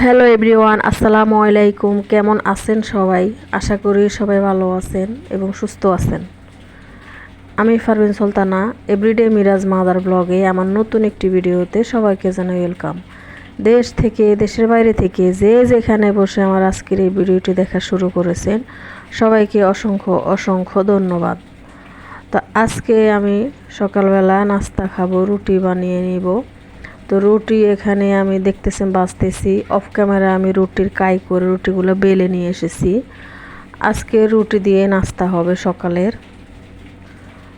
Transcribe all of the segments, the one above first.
Hello everyone, আসসালামু আলাইকুম। কেমন আছেন সবাই? আশা করি সবাই ভালো আছেন এবং সুস্থ আছেন। আমি ফারবিন সুলতানা এভরিডে মিরাজ মাদার ব্লগে আমার নতুন একটি ভিডিওতে সবাইকে জানাই ওয়েলকাম দেশ থেকে, দেশের বাইরে থেকে যে যেখানে বসে আমার আজকের এই ভিডিওটি দেখা শুরু করেছেন, সবাইকে অসংখ্য অসংখ্য ধন্যবাদ। তো আজকে আমি সকালবেলা নাস্তা খাব, রুটি বানিয়ে নিব। তো রুটি এখানে আমি দেখতেছেন, বাঁচতেছি। অফ ক্যামেরা আমি রুটির কাই করে রুটিগুলো বেলে নিয়ে এসেছি। আজকে রুটি দিয়ে নাস্তা হবে সকালের।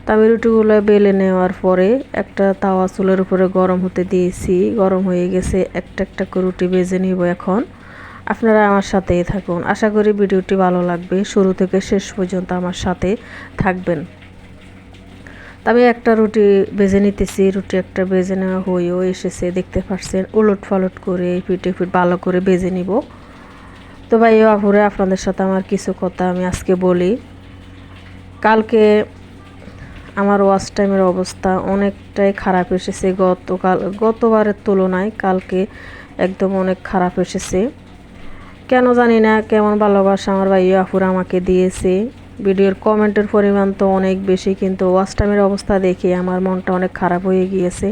তো আমি রুটিগুলো বেলে নেওয়ার পরে একটা তাওয়া চুলের উপরে গরম হতে দিয়েছি। গরম হয়ে গেছে, একটা একটা করে রুটি বেজে নিব এখন। আপনারা আমার সাথেই থাকুন। আশা করি ভিডিওটি ভালো লাগবে। শুরু থেকে শেষ পর্যন্ত আমার সাথে থাকবেন। আমি একটা রুটি বেজে নিতেছি, রুটি একটা বেজে নেওয়া হয়েও এসেছে, দেখতে পাচ্ছেন উলট ফালট করে, পিঠে পিঠ ভালো করে বেজে নিব। তো ভাই আপুরে আপনাদের সাথে আমার কিছু কথা আমি আজকে বলি। কালকে আমার ওয়াচ টাইমের অবস্থা অনেকটাই খারাপ এসেছে, গতকাল, গতবারের তুলনায় কালকে একদম অনেক খারাপ এসেছে। কেন জানি না, কেমন ভালোবাসা আমার ভাই আপুরা আমাকে দিয়েছে। ভিডিওর কমেন্টের পরিমাণ তো অনেক বেশি, কিন্তু ওয়াচ টাইমের অবস্থা দেখে আমার মনটা অনেক খারাপ হয়ে গিয়েছে।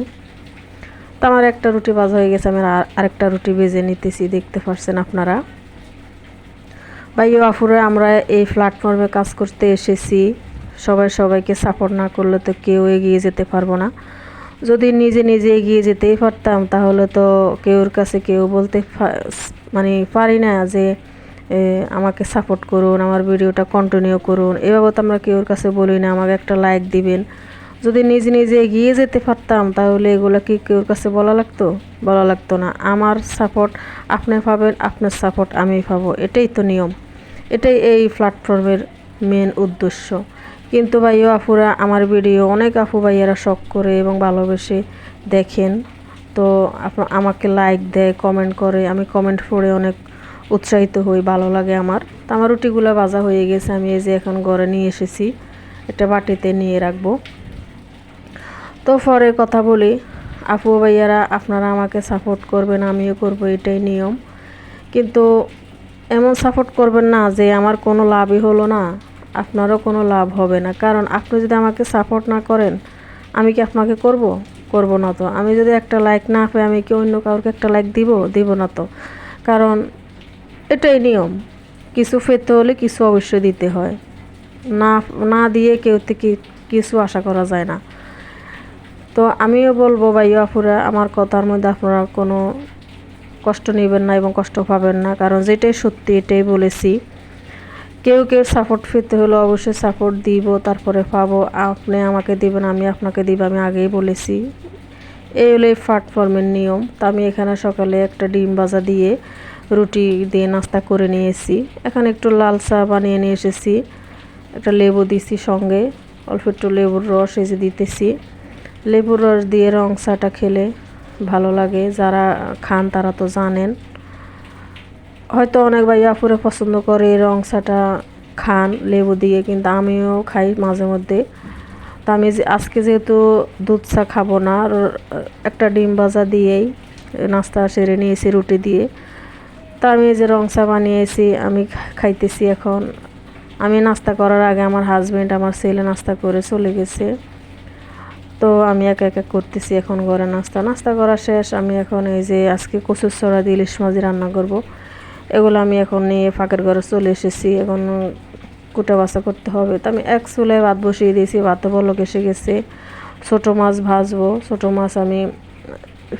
তো আমার একটা রুটি বাজা হয়ে গেছে, আমি আরেকটা রুটি বেজে নিতেছি, দেখতে পাচ্ছেন আপনারা। ভাই আফুরে আমরা এই প্ল্যাটফর্মে কাজ করতে এসেছি। সবাই সবাইকে সাপোর্ট না করলে তো কেউ এগিয়ে যেতে পারব না। যদি নিজে নিজে এগিয়ে যেতেই পারতাম, তাহলে তো কেউর কাছে কেউ বলতে মানে পারি না যে আমাকে সাপোর্ট করুন, আমার ভিডিওটা কন্টিনিউ করুন। এভাবে তো আমরা কেউর কাছে বলি না, আমাকে একটা লাইক দিবেন। যদি নিজে নিজে এগিয়ে যেতে পারতাম, তাহলে এগুলো কি কেউর কাছে বলা লাগতো? বলা লাগতো না। আমার সাপোর্ট আপনি পাবেন, আপনার সাপোর্ট আমি পাবো। এটাই তো নিয়ম। এটাই এই প্ল্যাটফর্মের মেন উদ্দেশ্য। কিন্তু ভাইও আফুরা আমার ভিডিও অনেক আফু ভাইয়েরা শখ করে এবং ভালোবেসে দেখেন। তো আমাকে লাইক দেয় কমেন্ট করে। আমি কমেন্ট পড়ে অনেক উৎসাহিত হই, ভালো লাগে আমার। তো আমার রুটিগুলো ভাজা হয়ে গেছে, আমি এই যে এখন ঘরে নিয়ে এসেছি। একটা বাটিতে নিয়ে রাখব। তো পরে কথা বলি, আপু ভাইয়ারা, আপনারা আমাকে সাপোর্ট করবেন, আমিও করব এটাই নিয়ম। কিন্তু এমন সাপোর্ট করবেন না যে আমার কোনো লাভই হলো না, আপনারও কোনো লাভ হবে না। কারণ আপনি যদি আমাকে সাপোর্ট না করেন, আমি কি আপনাকে করব? করব না তো। আমি যদি একটা লাইক না পাই, আমি কি অন্য কাউকে একটা লাইক দিব? দিব না তো। কারণ এটাই নিয়ম। কিছু পেতে হলে কিছু অবশ্যই দিতে হয়। না না দিয়ে কেউ থেকে কিছু আশা করা যায় না। তো আমিও বলব ভাই আপুরা, আমার কথার মধ্যে আপনারা কোনো কষ্ট নেবেন না এবং কষ্ট পাবেন না। কারণ যেটাই সত্যি, এটাই বলেছি। কেউ কেউ সাপোর্ট পেতে হলে অবশ্যই সাপোর্ট দিব, তারপরে পাবো। আপনি আমাকে দিবেন, আমি আপনাকে দিব, আমি আগেই বলেছি। এই হলো এই প্ল্যাটফর্মের নিয়ম। তো আমি এখানে সকালে একটা ডিম ভাজা দিয়ে রুটি দিয়ে নাস্তা করে নিয়েছি এখানে একটু লাল চা বানিয়ে নিয়ে এসেছি। একটা লেবু দিছি সঙ্গে, অল্প একটু লেবুর রস এসে দিতেছি। লেবুর রস দিয়ে রং চাটা খেলে ভালো লাগে। যারা খান তারা তো জানেন। হয়তো অনেক ভাই আপুরে পছন্দ করে রং চাটা খান, লেবু দিয়ে, কিন্তু আমিও খাই মাঝে মধ্যে। তো আমি আজকে যেহেতু দুধ চা খাব না একটা ডিম ভাজা দিয়েই নাস্তা সেরে নিয়েছি রুটি দিয়ে। তো আমি এই যে রং চা বানিয়েছি, আমি খাইতেছি এখন। আমি নাস্তা করার আগে আমার হাজব্যান্ড আমার ছেলে নাস্তা করে চলে গেছে। তো আমি এক এক করতেছি এখন ঘরে নাস্তা। নাস্তা করা শেষ, আমি এখন এই যে আজকে কচুর ছড়া দিয়ে ইলিশ মাঝি রান্না করব। এগুলো আমি এখন নিয়ে ফাঁকের ঘরে চলে এসেছি। এখন কুটা বাসা করতে হবে। তো আমি এক চুলে ভাত বসিয়ে দিয়েছি, ভাতও বলক এসে গেছে। ছোটো মাছ ভাজবো। ছোটো মাছ আমি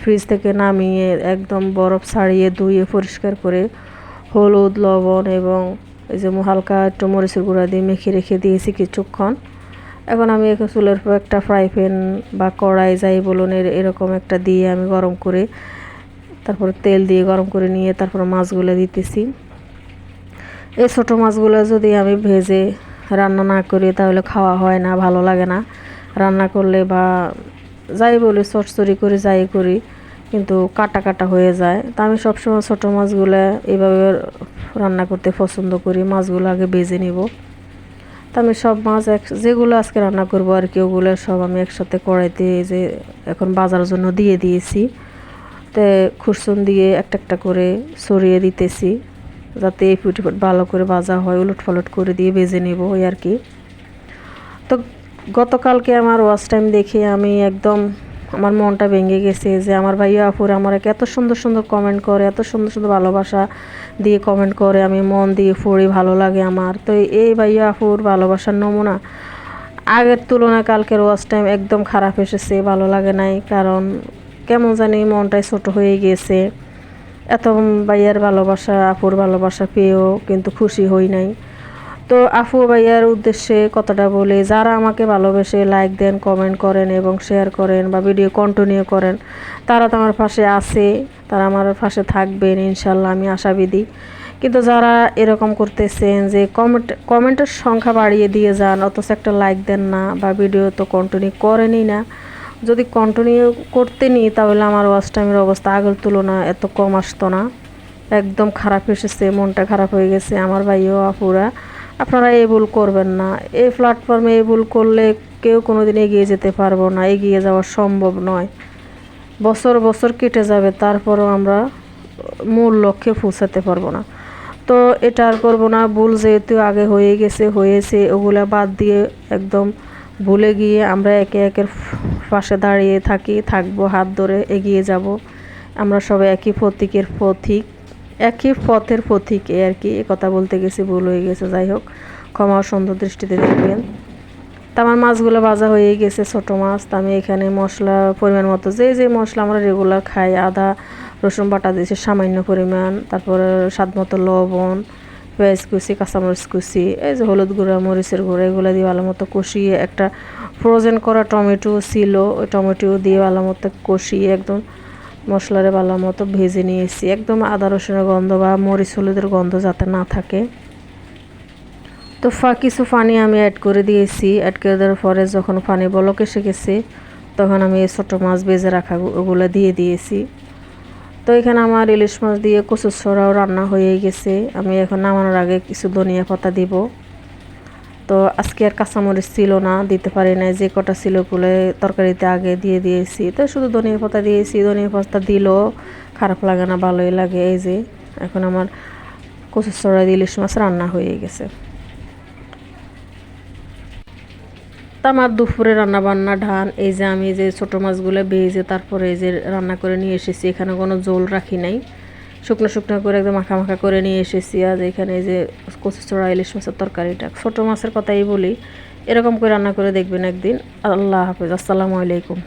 ফ্রিজ থেকে নামিয়ে একদম বরফ ছাড়িয়ে ধুয়ে পরিষ্কার করে হলুদ, লবণ এবং এই যে হালকা একটু মরিচের গুঁড়া দিয়ে মেখে রেখে দিয়েছি কিছুক্ষণ। এখন আমি এখন চুলের একটা ফ্রাই প্যান বা কড়াই যাই বলুন এরকম একটা দিয়ে আমি গরম করে তারপর তেল দিয়ে গরম করে নিয়ে তারপর মাছগুলো দিতেছি। এই ছোটো মাছগুলো যদি আমি ভেজে রান্না না করি তাহলে খাওয়া হয় না, ভালো লাগে না। রান্না করলে বা যাই বলি চটচড়ি করে, যাই করি, কিন্তু কাটা কাটা হয়ে যায়। তা আমি সবসময় ছোটো মাছগুলো এইভাবে রান্না করতে পছন্দ করি, মাছগুলো আগে বেজে নিব। তা আমি সব মাছ এক, যেগুলো আজকে রান্না করব আর কি, ওগুলো সব আমি একসাথে কড়াইতে যে এখন বাজারের জন্য দিয়ে দিয়েছি। তে খুরসুন দিয়ে একটা একটা করে সরিয়ে দিতেছি, যাতে এই ফুটি ভালো করে ভাজা হয় উলট পালট করে দিয়ে বেজে নেব ওই আর কি। তো গতকালকে আমার ওয়াচ টাইম দেখে আমি একদম আমার মনটা ভেঙে গেছে যে আমার ভাইয়া আপুর আমার এত সুন্দর সুন্দর কমেন্ট করে, এত সুন্দর সুন্দর ভালোবাসা দিয়ে কমেন্ট করে, আমি মন দিয়ে পড়ি ভালো লাগে আমার। তো এই ভাইয়া আপুর ভালোবাসার নমুনা আগের তুলনায় কালকের ওয়াচ টাইম একদম খারাপ এসেছে, ভালো লাগে নাই। কারণ কেমন জানি মনটাই ছোট হয়ে গিয়েছে এত ভাইয়ার ভালোবাসা, আপুর ভালোবাসা পেয়েও কিন্তু খুশি হই নাই। তো আফু ভাইয়ার উদ্দেশ্যে কথাটা বলে, যারা আমাকে ভালোবেসে লাইক দেন কমেন্ট করেন এবং শেয়ার করেন বা ভিডিও কন্টিনিউ করেন, তারা তো আমার পাশে আছে, তারা আমার পাশে থাকবেন, ইনশাল্লাহ আমি আশাবিদি। কিন্তু যারা এরকম করতেছেন যে কমেন্ট কমেন্টের সংখ্যা বাড়িয়ে দিয়ে যান, অথচ একটা লাইক দেন না বা ভিডিও তো কন্টিনিউ করেনই না, যদি কন্টিনিউ করতে নিই, তাহলে আমার ওয়াচ টাইমের অবস্থা আগের তুলনা এত কম আসতো না। একদম খারাপ এসেছে, মনটা খারাপ হয়ে গেছে, আমার ভাইও আপুরা আপনারা এই ভুল করবেন না। এই প্ল্যাটফর্মে এই ভুল করলে কেউ কোনো দিন এগিয়ে যেতে পারব না। এগিয়ে যাওয়া সম্ভব নয়। বছর বছর কেটে যাবে, তারপরও আমরা মূল লক্ষ্যে পৌঁছাতে পারব না। তো এটা আর করব না। ভুল যেহেতু আগে হয়ে গেছে, হয়েছে, ওগুলা বাদ দিয়ে একদম ভুলে গিয়ে আমরা একে একের পাশে দাঁড়িয়ে থাকি, থাকব, হাত ধরে এগিয়ে যাব। আমরা সবাই একই প্রতীকের পথিক একই পথের পথিক এ আর কি। এ কথা বলতে গেছি, ভুল হয়ে গেছে, যাই হোক। ক্ষমা সুন্দর দৃষ্টিতে দেখবেন। তা আমার মাছগুলো ভাজা হয়ে গেছে, ছোট মাছ। তা আমি এখানে মশলা, পরিমাণ মতো, যে যে মশলা আমরা রেগুলার খাই, আদা, রসুন বাটা দিয়েছি, সামান্য পরিমাণ। তারপরে স্বাদ মতো লবণ, পেঁয়াজ কুচি, কাঁচামরিচ কুচি, এই যে হলুদ গুঁড়া, মরিচের গুঁড়া, এগুলো দিয়ে ভালো মতো কষিয়ে একটা ফ্রোজেন করা টমেটো ছিল, ওই টমেটো দিয়ে ভালো মতো কষিয়ে একদম মশলারে ভালো মতো ভেজে নিয়েছি। একদম আদা রসুনের গন্ধ বা মরিচ হলুদের গন্ধ যাতে না থাকে। তো ফা, কিছু পানি আমি অ্যাড করে দিয়েছি। অ্যাড করে দেওয়ার পরে যখন পানি বলক এসে গেছে, তখন আমি এই ছোটো মাছ ভেজে রাখা ওগুলো দিয়ে দিয়েছি। তো এখানে আমার ইলিশ মাছ দিয়ে কচুর ছড়াও রান্না হয়ে গেছে। আমি এখন নামানোর আগে কিছু ধনিয়া পাতা দিব। তো আজকে আর কাঁচামরিচ ছিল না, দিতে পারি না যে কটা ছিল বলে তরকারিতে আগে দিয়ে দিয়েছি। তো শুধু ধনিয়া পাতা দিয়েছি, ধনিয়া পাতা দিলেও খারাপ লাগে না, ভালোই লাগে, এই যে এখন আমার কচুর ছড়া ইলিশ মাছ রান্না হয়ে গেছে। তা আমার দুপুরে রান্না বান্না ধান এই যে আমি যে ছোটো মাছগুলো ভেজে তারপরে এই যে রান্না করে নিয়ে এসেছি, এখানে কোনো জোল রাখি নাই। শুকনো শুকনো করে একদম মাখা মাখা করে নিয়ে এসেছি। আজ এখানে যে কচু চোড়া, ইলিশ মাছের তরকারিটা ছোটো মাছের কথাই বলি, এরকম করে রান্না করে দেখবেন একদিন। আল্লাহ হাফিজ। আসসালামু আলাইকুম।